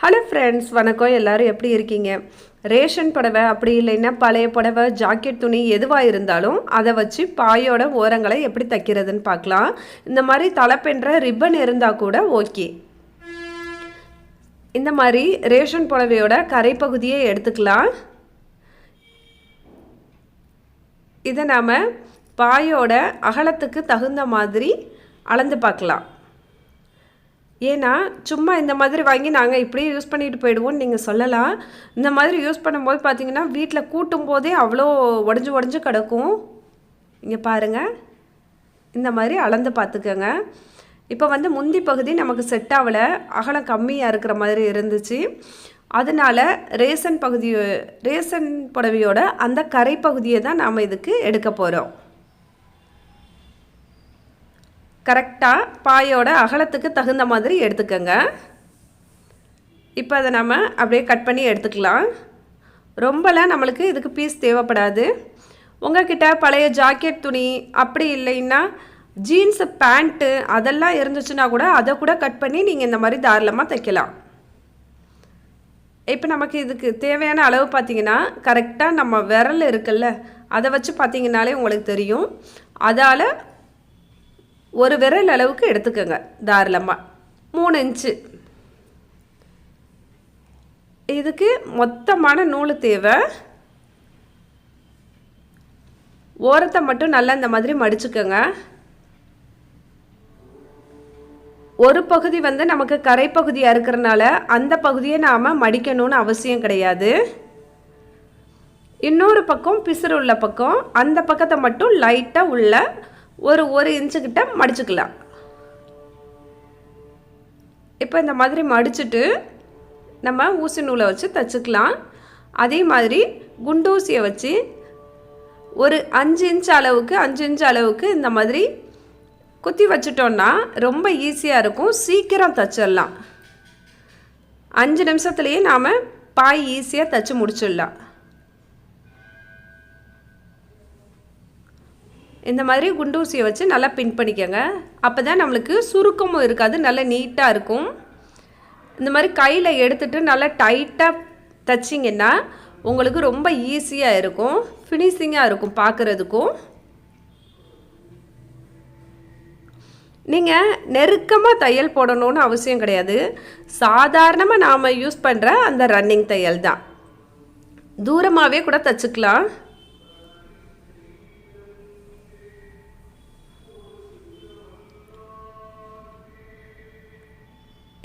Hello friends வணக்கம். எல்லாரும் எப்படி இருக்கீங்க? ரேஷன் புடவை அப்படி இல்லைன்னா பழைய புடவை ஜாக்கெட் துணி எதுவாக இருந்தாலும் அதை வச்சு பாயோட ஓரங்களை எப்படி தைக்கிறதுன்னு பார்க்கலாம். இந்த மாதிரி தலைப்பென்ற ரிப்பன் இருந்தால் கூட ஓகே இந்த மாதிரி ரேஷன் புடவையோட கரைப்பகுதியை எடுத்துக்கலாம். இதை நாம் பாயோட அகலத்துக்கு தகுந்த மாதிரி அளந்து பார்க்கலாம். ஏன்னா சும்மா இந்த மாதிரி வாங்கி நாங்கள் இப்படியே யூஸ் பண்ணிட்டு போயிடுவோம்னு நீங்கள் சொல்லலாம். இந்த மாதிரி யூஸ் பண்ணும்போது பார்த்தீங்கன்னா வீட்டில் கூட்டும் போதே அவ்வளோ உடஞ்சி உடஞ்சி கிடக்கும். இங்கே பாருங்கள் இந்த மாதிரி அளந்து பார்த்துக்கோங்க இப்போ வந்து முந்தி பகுதி நமக்கு செட் ஆகலை. அகலம் கம்மியாக இருக்கிற மாதிரி இருந்துச்சு. அதனால ரேசன் பகுதி ரேசன் புடவையோட அந்த கரை பகுதியை தான் நாம் இதுக்கு எடுக்க போகிறோம் கரெக்டாக பாயோட அகலத்துக்கு தகுந்த மாதிரி எடுத்துக்கோங்க. இப்போ அதை நம்ம அப்படியே கட் பண்ணி எடுத்துக்கலாம். ரொம்பலாம் நம்மளுக்கு இதுக்கு பீஸ் தேவைப்படாது. உங்ககிட்ட பழைய ஜாக்கெட் துணி அப்படி இல்லைன்னா ஜீன்ஸு பேண்ட்டு அதெல்லாம் இருந்துச்சுன்னா கூட அதை கூட கட் பண்ணி நீங்கள் இந்த மாதிரி தாராளமாக தைக்கலாம். இப்போ நமக்கு இதுக்கு தேவையான அளவு பார்த்தீங்கன்னா கரெக்டாக நம்ம விரல் இருக்குல்ல அதை வச்சு பார்த்தீங்கன்னாலே உங்களுக்கு தெரியும். அதால் ஒரு விரல் அளவுக்கு எடுத்துக்கோங்க தாராளமாக மூணு இன்ச்சு. இதுக்கு மொத்தமான நூல் தேவை. ஓரத்தை மட்டும் நல்லா இந்த மாதிரி மடிச்சுக்கோங்க. ஒரு பகுதி வந்து நமக்கு கரைப்பகுதியாக இருக்கிறனால அந்த பகுதியை நாம் மடிக்கணும்னு அவசியம் கிடையாது. இன்னொரு பக்கம் பிசுறு உள்ள பக்கம் அந்த பக்கத்தை மட்டும் லைட்டாக உள்ள ஒரு ஒரு இன்ச்சுக்கிட்ட மடிச்சுக்கலாம். இப்போ இந்த மாதிரி மடிச்சுட்டு நம்ம ஊசி நூலை வச்சு தச்சுக்கலாம். அதே மாதிரி குண்டூசியை வச்சு ஒரு அஞ்சு இன்ச் அளவுக்கு அஞ்சு இன்ச் அளவுக்கு இந்த மாதிரி குத்தி வச்சுட்டோன்னா ரொம்ப ஈஸியாக இருக்கும். சீக்கிரம் தச்சிடலாம். அஞ்சு நிமிஷத்துலேயே நாம் பாய் ஈஸியாக தச்சு முடிச்சிடலாம். இந்த மாதிரி குண்டூசியை வச்சு நல்லா பின் பண்ணிக்கோங்க. அப்போ தான் நம்மளுக்கு சுருக்கமும் இருக்காது நல்லா நீட்டாக இருக்கும். இந்த மாதிரி கையில் எடுத்துகிட்டு நல்லா டைட்டாக தைச்சிங்கன்னா உங்களுக்கு ரொம்ப ஈஸியாக இருக்கும் ஃபினிஷிங்காக இருக்கும் பார்க்குறதுக்கும் நீங்கள் நெருக்கமாக தையல் போடணும்னு அவசியம் கிடையாது. சாதாரணமாக நாம் யூஸ் பண்ணுற அந்த ரன்னிங் தையல் தான். தூரமாகவே கூட தைச்சிக்கலாம்.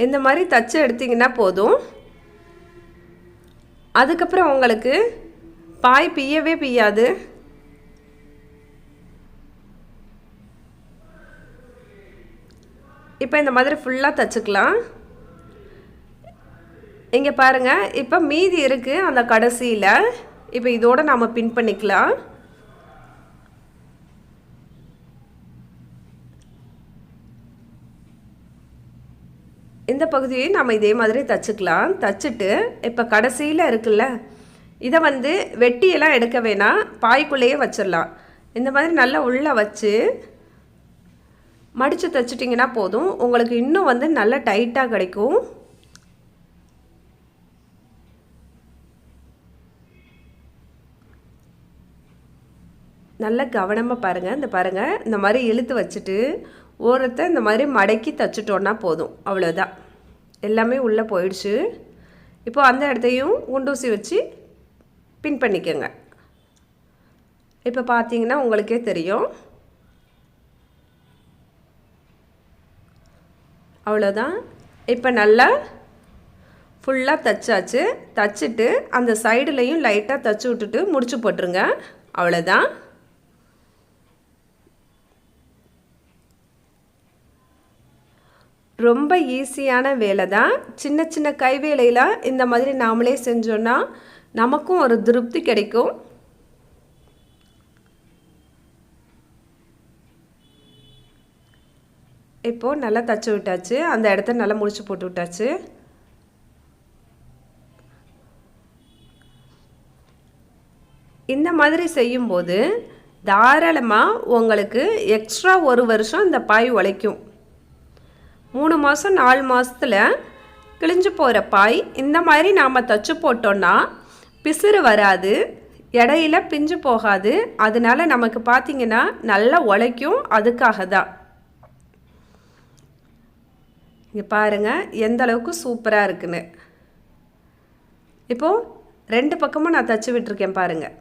இந்த மாதிரி தச்சு எடுத்திங்கன்னா போதும். அதுக்கப்புறம் உங்களுக்கு பாய் பிய்யவே பிய்யாது. இப்போ இந்த மாதிரி ஃபுல்லாக தச்சுக்கலாம் இங்கே பாருங்கள் இப்போ மீதி இருக்குது அந்த கடைசியில். இப்போ இதோடு நாம் பின் பண்ணிக்கலாம். இந்த பகுதியை நம்ம இதே மாதிரி தச்சுக்கலாம். தச்சுட்டு இப்போ கடைசியில் இருக்குல்ல இதை வந்து வெட்டியெல்லாம் எடுக்க வேணாம். பாய்க்குள்ளேயே வச்சிடலாம் இந்த மாதிரி நல்லா உள்ளே வச்சு மடித்து தைச்சிட்டிங்கன்னா போதும். உங்களுக்கு இன்னும் வந்து நல்லா டைட்டாக கிடைக்கும். நல்லா கவனமாக பாருங்கள் இந்த பாருங்கள் இந்த மாதிரி இழுத்து வச்சுட்டு ஓரத்தை இந்த மாதிரி மடக்கி தைச்சிட்டோன்னா போதும். அவ்வளோதான் எல்லாமே உள்ளே போயிடுச்சு. இப்போ அந்த இடத்தையும் குண்டூசி வச்சு பின் பண்ணிக்கோங்க. இப்போ பார்த்தீங்கன்னா உங்களுக்கே தெரியும். அவ்வளோதான் இப்போ நல்லா ஃபுல்லாக தைச்சாச்சு. தச்சுட்டு அந்த சைடுலையும் லைட்டாக தைச்சி விட்டுட்டு முடிச்சு போட்டுருங்க. அவ்வளோதான் ரொம்ப ஈஸியான வேலை தான் சின்ன சின்ன கைவேலையில் இந்த மாதிரி நாமளே செஞ்சோன்னா நமக்கும் ஒரு திருப்தி கிடைக்கும். இப்போது நல்லா தச்சு விட்டாச்சு. அந்த இடத்த நல்லா முடிச்சு போட்டு விட்டாச்சு. இந்த மாதிரி செய்யும்போது தாராளமாக உங்களுக்கு எக்ஸ்ட்ரா ஒரு வருஷம் இந்த பாய் உழைக்கும். மூணு மாதம் நாலு மாதத்தில் கிழிஞ்சு போகிற பாய் இந்த மாதிரி நாம் தச்சு போட்டோன்னா பிசுறு வராது இடையில பிஞ்சு போகாது. அதனால நமக்கு பார்த்திங்கன்னா நல்லா உழைக்கும். அதுக்காக தான். இங்கே பாருங்கள் எந்த அளவுக்கு சூப்பராக இருக்குன்னு. இப்போது ரெண்டு பக்கமும் நான் தச்சு விட்டுருக்கேன் பாருங்கள்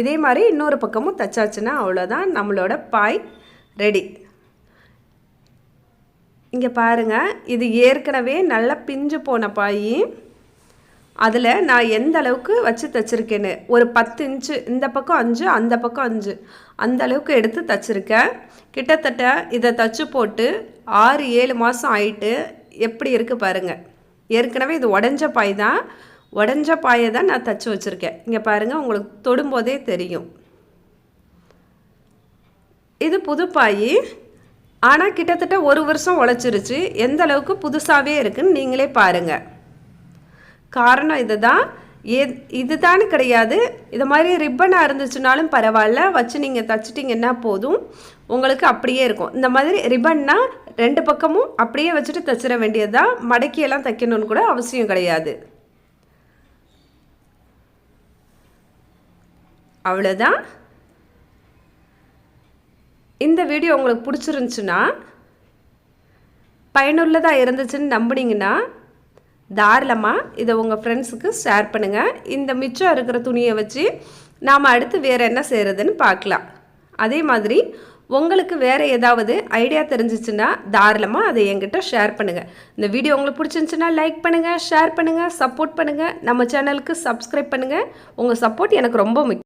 இதே மாதிரி இன்னொரு பக்கமும் தச்சாச்சுன்னா அவ்வளோதான் நம்மளோட பாய் ரெடி. இங்கே பாருங்கள் இது ஏற்கனவே நல்லா பிஞ்சு போன பாய். அதில் நான் எந்த அளவுக்கு வச்சு தைச்சிருக்கேன்னு ஒரு பத்து இன்ச்சு இந்த பக்கம் அஞ்சு அந்த பக்கம் அஞ்சு அந்த அளவுக்கு எடுத்து தைச்சிருக்கேன். கிட்டத்தட்ட இதை தச்சு போட்டு ஆறு ஏழு மாதம் ஆயிட்டு எப்படி இருக்குது பாருங்கள் ஏற்கனவே இது உடஞ்ச பாய் தான். உடஞ்ச பாயை தான் நான் தச்சு வச்சுருக்கேன். இங்கே பாருங்கள் உங்களுக்கு தொடும்போதே தெரியும். இது புது பாய். ஆனால் கிட்டத்தட்ட ஒரு வருஷம் உழைச்சிருச்சு. எந்த அளவுக்கு புதுசாகவே இருக்குன்னு நீங்களே பாருங்கள் காரணம் இது தான் ஏ கிடையாது. இது மாதிரி ரிப்பனாக இருந்துச்சுனாலும் பரவாயில்ல. வச்சு நீங்கள் தச்சிட்டிங்கன்னா போதும். உங்களுக்கு அப்படியே இருக்கும். இந்த மாதிரி ரிப்பன்னா ரெண்டு பக்கமும் அப்படியே வச்சுட்டு தச்சிட வேண்டியது தான் மடக்கியெல்லாம் தைக்கணும்னு கூட அவசியம் கிடையாது. அவ்வளோதான் இந்த வீடியோ உங்களுக்கு பிடிச்சிருந்துச்சுன்னா பயனுள்ளதாக இருந்துச்சுன்னு நம்புனீங்கன்னா தாராளமாக இதை உங்கள் ஃப்ரெண்ட்ஸுக்கு ஷேர் பண்ணுங்கள் இந்த மிச்சம் இருக்கிற துணியை வச்சு நாம் அடுத்து வேறு என்ன செய்கிறதுன்னு பார்க்கலாம். அதே மாதிரி உங்களுக்கு வேறு ஏதாவது ஐடியா தெரிஞ்சிச்சுன்னா தாராளமாக அதை என்கிட்ட ஷேர் பண்ணுங்கள் இந்த வீடியோ உங்களுக்கு பிடிச்சிருந்துச்சுன்னா லைக் பண்ணுங்கள் ஷேர் பண்ணுங்கள் சப்போர்ட் பண்ணுங்கள் நம்ம சேனலுக்கு சப்ஸ்கிரைப் பண்ணுங்கள் உங்கள் சப்போர்ட் எனக்கு ரொம்ப முக்கியம்.